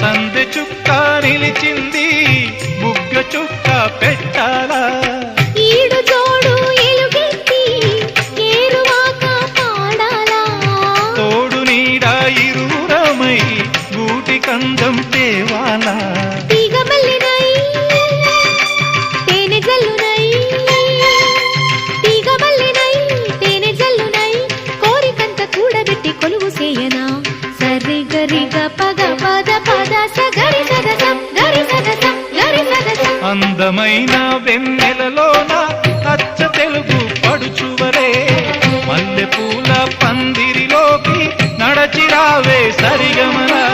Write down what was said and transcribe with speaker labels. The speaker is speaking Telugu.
Speaker 1: సందె చుక్క నిలిచింది బుగ్గ చుక్క పెట్టాలా?
Speaker 2: ఈడు జోడు ఎలుగెత్తి ఏరువాక పాడాలా?
Speaker 1: తోడు నీడ ఇరువురమై గూటి కందం తేవాలా అందమైన వెన్నెలలోన అచ్చ తెలుగు పడుచువరే. మల్లెపూల పందిరిలోకి నడచిరావే సరిగమరా